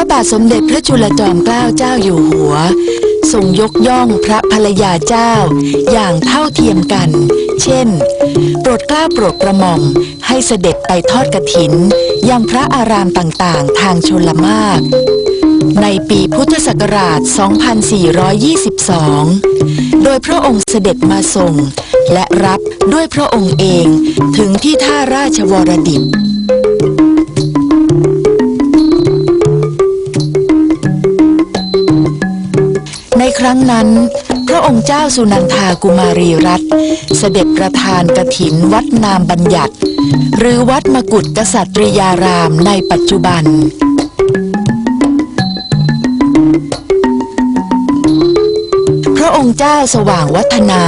ระบาทสมเด็จพระจุลจอมเกล้าเจ้าอยู่หัว ทรงยกย่องพระภรรยาเจ้า อย่างเท่าเทียมกัน เช่น โปรดกล้าโปรดกระหม่อมให้เสด็จไปทอดกฐิน ยังพระอารามต่างๆ ทางชนละมาก ในปีพุทธศักราช 2422 โดยพระองค์เสด็จมาส่ง และรับด้วยพระองค์เองถึงที่ท่าราชวรดิต รั้งนั้น พระองค์เจ้าสุนันทากุมารีรัตน์เสด็จประธานกระถินวัดนามบัญญัติ หรือวัดมกุฏกษัตริยารามในปัจจุบัน พระองค์เจ้าสว่างวัฒนา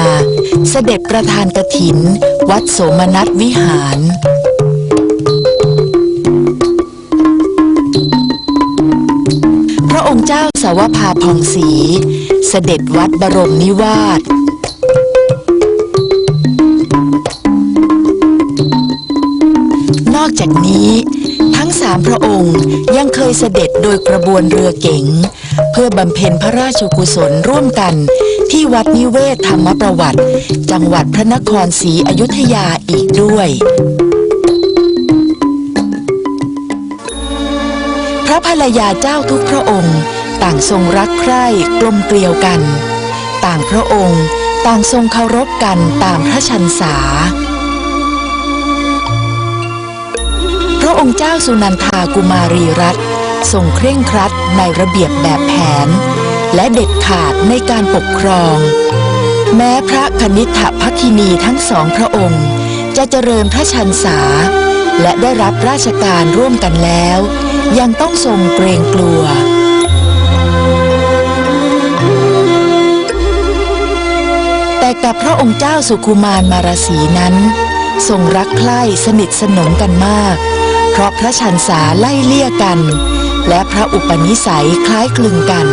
เสด็จประธานกระถิน วัดโสมนัสวิหาร สาวภาพองศรีเสด็จวัดบรมนิวาสนอกจากนี้ ทั้งสามพระองค์ยังเคยเสด็จโดยกระบวนเรือเก๋งเพื่อบำเพ็ญพระราชกุศลร่วมกันที่วัดนิเวศธรรมประวัติ จังหวัดพระนครศรีอยุธยาอีกด้วย พระภรรยาเจ้าทุกพระองค์ ต่างทรงรักใคร่กลมเกลียวกัน ต่างพระองค์ต่างทรงเคารพกันตามพระชันษา พระองค์เจ้าสุนันทากุมารีรัตทรงเคร่งครัดในระเบียบแบบแผน และเด็ดขาดในการปกครอง แม้พระคณิษฐพักคินีทั้งสองพระองค์ จะเจริญพระชันษา และได้รับราชการร่วมกันแล้ว ยังต้องทรงเกรงกลัว แต่กับพระองค์เจ้าสุคุมารมารสีนั้น ทรงรักใคร่สนิทสนมกันมาก เพราะพระชันษาไล่เลี่ยกัน และพระอุปนิสัยคล้ายคลึงกัน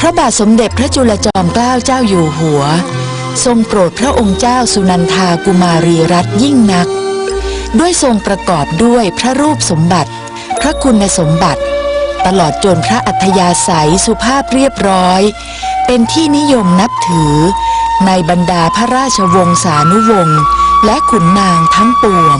พระบาทสมเด็จพระจุลจอมเกล้าเจ้าอยู่หัว ทรงโปรดพระองค์เจ้าสุนันทากุมารีรัตยิ่งนัก ด้วยทรงประกอบด้วยพระรูปสมบัติ พระคุณสมบัติ ตลอดจนพระอัธยาศัยสุภาพเรียบร้อย เป็นที่นิยมนับถือ ในบรรดาพระราชวงศานุวงศ์และขุนนางทั้งปวง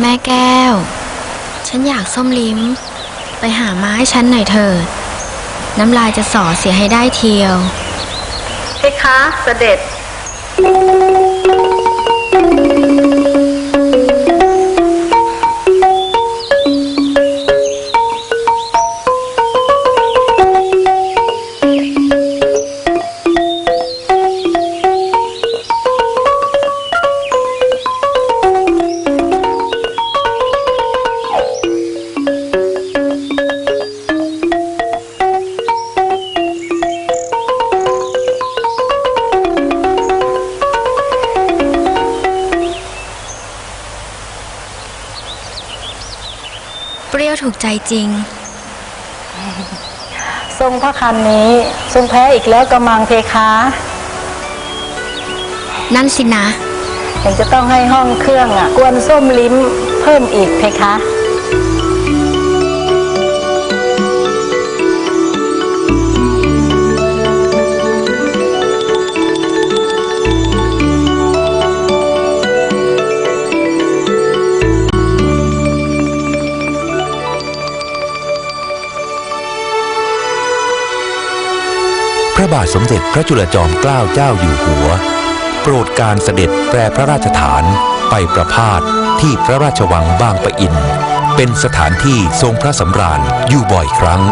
แม่แก้ว ฉันอยากส้มลิ้ม ไปหามาให้ฉันหน่อยเถิด น้ำลายจะสอเสียให้ได้เทียวเพคะเสด็จ รี้ยวถูกใจจริง ทรงพระคันนี้ทรงแพ้อีกแล้วกระมังเพคะ นั่นสินะ เห็นจะต้องให้ห้องเครื่องอะ กวนส้มลิ้มเพิ่มอีกเพคะ บาทสมเด็จพระจุลจอมเกล้าเจ้าอยู่หัว โปรดการเสด็จแปรพระราชฐานไปประพาสที่พระราชวังบางปะอิน เป็นสถานที่ทรงพระสำราญอยู่บ่อยครั้ง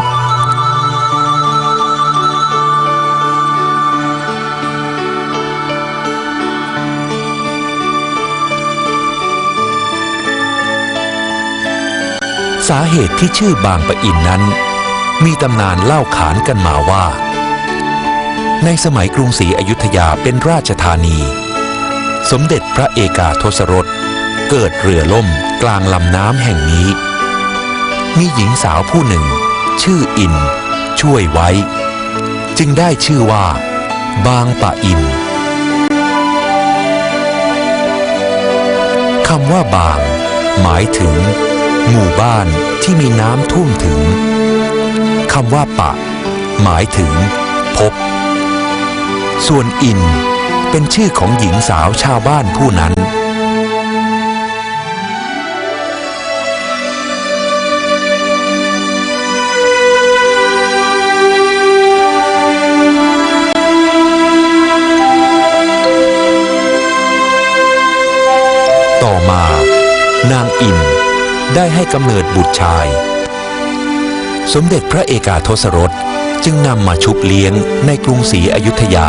สาเหตุที่ชื่อบางปะอินนั้น มีตำนานเล่าขานกันมาว่า ในสมัยกรุงศรีอยุธยาเป็นราชธานี สมเด็จพระเอกาทศรส เกิดเรือล่มกลางลำน้ำแห่งนี้ มีหญิงสาวผู้หนึ่ง ชื่ออิน ช่วยไว้ จึงได้ชื่อว่า บางปะอินคำว่าบาง หมายถึง หมู่บ้านที่มีน้ำท่วมถึงคำว่าปะ หมายถึง ส่วนอินเป็นชื่อของหญิงสาวชาวบ้านผู้นั้น ต่อมานางอินได้ให้กำเนิดบุตรชาย สมเด็จพระเอกาทศรสจึงนำมาชุบเลี้ยงในกรุงศรีอยุธยา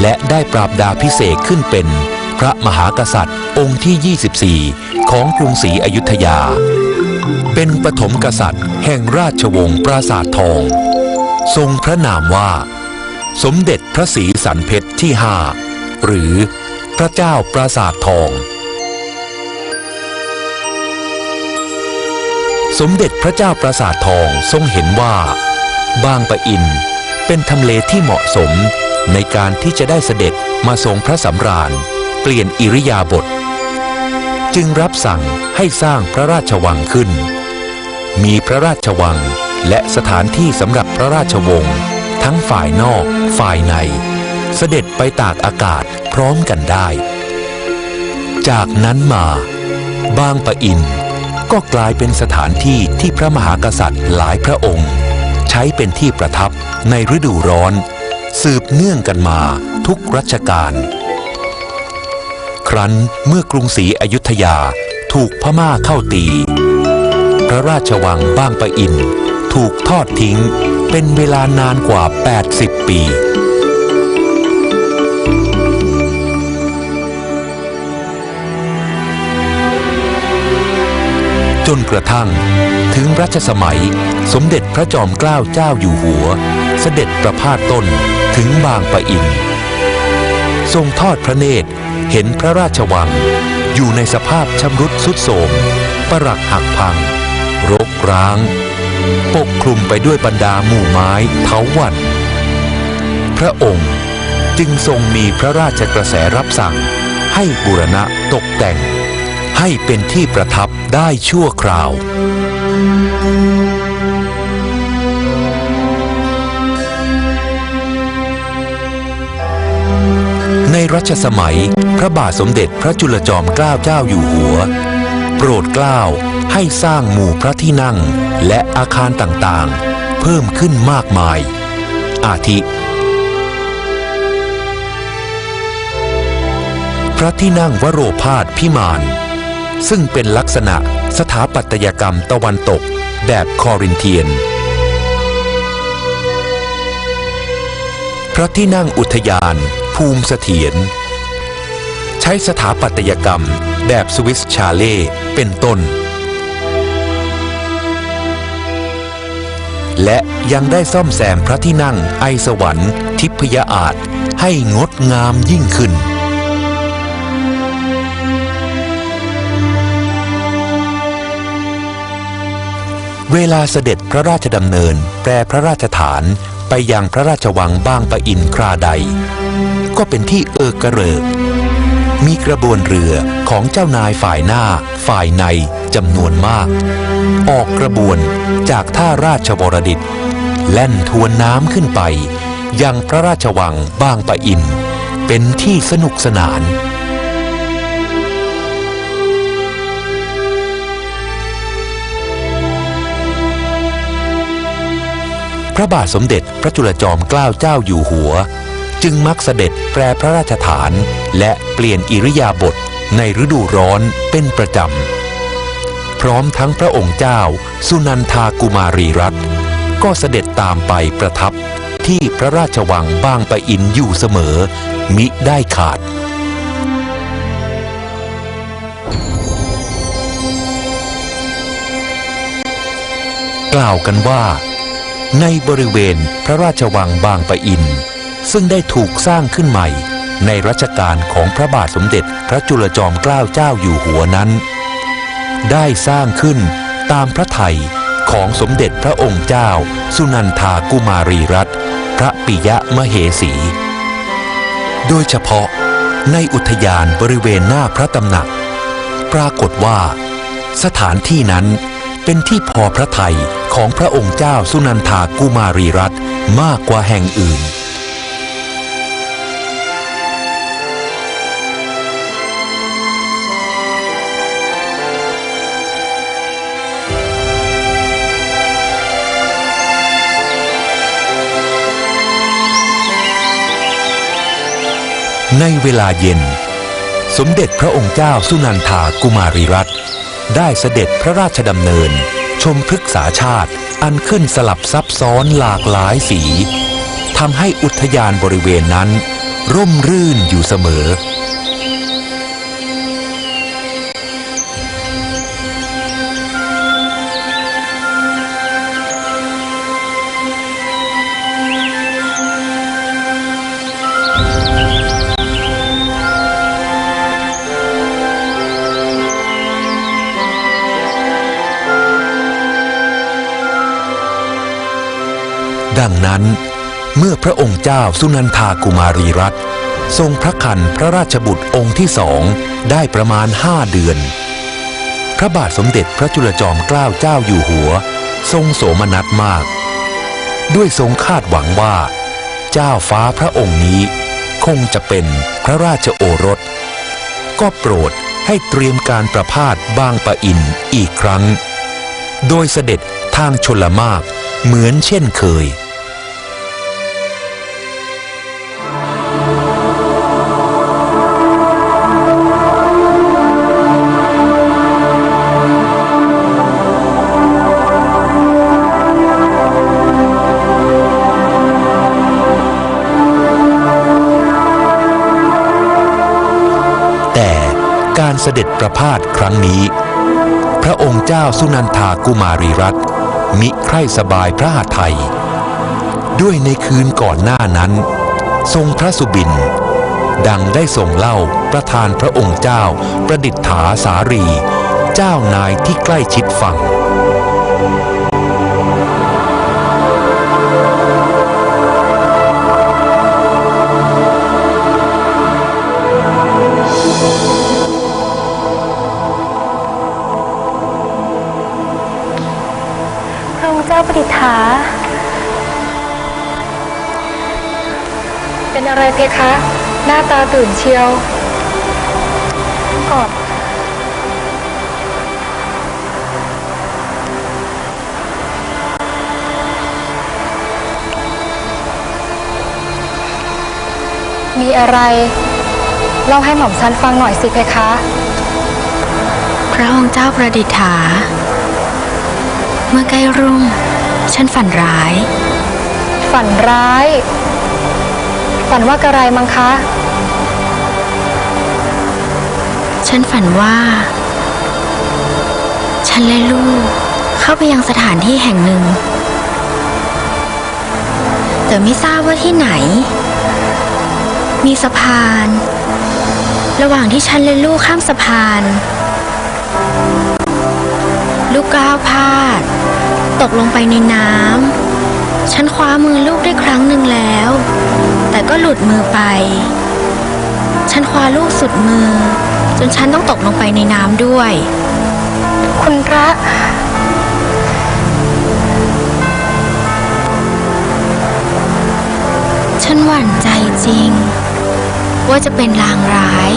และได้ปราบดาพิเศษขึ้นเป็นพระมหากษัตริย์องค์ที่ 24 ของกรุงศรีอยุธยา เป็นปฐมกษัตริย์แห่งราชวงศ์ปราสาททอง ทรงพระนามว่า สมเด็จพระศรีสันเพชรที่ห้าหรือพระเจ้าปราสาททอง มเด็จพระเจ้าปราสาททองทรงเห็นว่า บางปะอินเป็นทำเลที่เหมาะสมในการที่จะได้เสด็จมาทรงพระสำราญ เปลี่ยนอิริยาบถจึงรับสั่งให้สร้างพระราชวังขึ้น มีพระราชวังและสถานที่สำหรับพระราชวงศ์ทั้งฝ่ายนอก ฝ่ายใน เสด็จไปตากอากาศพร้อมกันได้ จากนั้นมา บางปะอิน ก็กลายเป็นสถานที่ที่พระมหากษัตริย์หลายพระองค์ ใช้เป็นที่ประทับในฤดูร้อน สืบเนื่องกันมาทุกรัชกาลครั้นเมื่อกรุงศรีอยุธยาถูกพม่าเข้าตี พระราชวังบ้างปะอิน ถูกทอดทิ้งเป็นเวลานานกว่า 80 ปี จนกระทั่ง ถึงรัชสมัยสมเด็จพระจอมเกล้าเจ้าอยู่หัว เสด็จประพาสต้นถึงบางปะอิน ทรงทอดพระเนตรเห็นพระราชวัง อยู่ในสภาพชำรุดสุดโทรมปรักหักพัง รกร้าง ปกคลุมไปด้วยบรรดาหมู่ไม้เถาวัลย์พระองค์จึงทรงมีพระราชกระแสรับสั่ง ให้บูรณะตกแต่ง ให้เป็นที่ประทับได้ชั่วคราว ในรัชสมัย พระบาทสมเด็จพระจุลจอมเกล้าเจ้าอยู่หัว โปรดเกล้าให้สร้างหมู่พระที่นั่งและอาคารต่างๆ เพิ่มขึ้นมากมาย อาทิ พระที่นั่งวโรพาสพิมาน ซึ่งเป็นลักษณะสถาปัตยกรรมตะวันตกแบบคอรินเทียน พระที่นั่งอุทยาน ภูมิเสถียรใช้สถาปัตยกรรมแบบสวิสชาเล่เป็นต้น และยังได้ซ่อมแซมพระที่นั่งไอสวรรค์ทิพยอาจให้งดงามยิ่งขึ้น เวลาเสด็จพระราชดำเนิน แปรพระราชฐานไปยังพระราชวังบ้างปะอินคราใด ก็เป็นที่เอิกกระเริก มีกระบวนเรือของเจ้านายฝ่ายหน้า ฝ่ายในจำนวนมาก ออกกระบวนจากท่าราชวรดิตแล่นทวนน้ำขึ้นไป ยังพระราชวังบ้างปะอิน เป็นที่สนุกสนาน พระบาทสมเด็จพระจุลจอมเกล้าเจ้าอยู่หัว จึงมักเสด็จแปรพระราชฐาน และเปลี่ยนอิริยาบถในฤดูร้อนเป็นประจำ พร้อมทั้งพระองค์เจ้า สุนันทากุมารีรัตน์ก็เสด็จตามไปประทับที่พระราชวังบางปะอินอยู่เสมอ มิได้ขาดกล่าวกันว่า ในบริเวณพระราชวังบางปะอิน ซึ่งได้ถูกสร้างขึ้นใหม่ ในรัชกาลของพระบาทสมเด็จพระจุลจอมเกล้าเจ้าอยู่หัวนั้น ได้สร้างขึ้นตามพระไทยของสมเด็จพระองค์เจ้า สุนันทากุมารีรัตน์พระปิยะมเหสี โดยเฉพาะในอุทยานบริเวณหน้าพระตำหนัก ปรากฏว่า สถานที่นั้น เป็นที่พอพระทัยของพระองค์เจ้าสุนันทากุมารีรัตน์มากกว่าแห่งอื่น ในเวลาเย็น สมเด็จพระองค์เจ้าสุนันทากุมารีรัตน ได้เสด็จพระราชดำเนิน ชมพฤกษาชาติอันขึ้นสลับซับซ้อนหลากหลายสีทำให้อุทยานบริเวณนั้น ร่มรื่นอยู่เสมอ ดังนั้น เมื่อพระองค์เจ้าสุนันทากุมารีรัตทรงพระคันพระราชบุตรองค์ที่สองได้ประมาณห้าเดือน พระบาทสมเด็จพระจุลจอมเกล้าเจ้าอยู่หัว ทรงโสมนัสมาก ด้วยทรงคาดหวังว่า เจ้าฟ้าพระองค์นี้ คงจะเป็นพระราชโอรส ก็โปรดให้เตรียมการประพาสบางปะอินอีกครั้ง โดยเสด็จทางชลมากเหมือนเช่นเคย การเสด็จประพาสครั้งนี้ พระองค์เจ้าสุนันทากุมารีรัตน์มิใคร่สบายพระหัตถ์ไทยด้วยในคืนก่อนหน้านั้น ทรงพระสุบิน ดังได้ทรงเล่าประธานพระองค์เจ้าประดิษฐาสารี เจ้านายที่ใกล้ชิดฟัง เจ้าประดิษฐาเป็นอะไรเพคะ หน้าตาตื่นเชียวกอดมีอะไร เล่าให้หม่อมฉันฟังหน่อยสิเพคะ พระองค์เจ้าประดิษฐา เมื่อใกล้รุ่ง ฉันฝันร้าย ฝันร้าย ฝันว่ากระไรมังคะ ฉันฝันว่า ฉันและลูกเข้าไปยังสถานที่แห่งหนึ่ง แต่ไม่ทราบว่าที่ไหน มีสะพาน ระหว่างที่ฉันและลูกข้ามสะพาน ลูกก้าวพลาด ตกลงไปในน้ำ ฉันคว้ามือลูกได้ครั้งหนึ่งแล้ว แต่ก็หลุดมือไป ฉันคว้าลูกสุดมือ จนฉันต้องตกลงไปในน้ำด้วย คุณพระฉันหวั่นใจจริง ว่าจะเป็นลางร้าย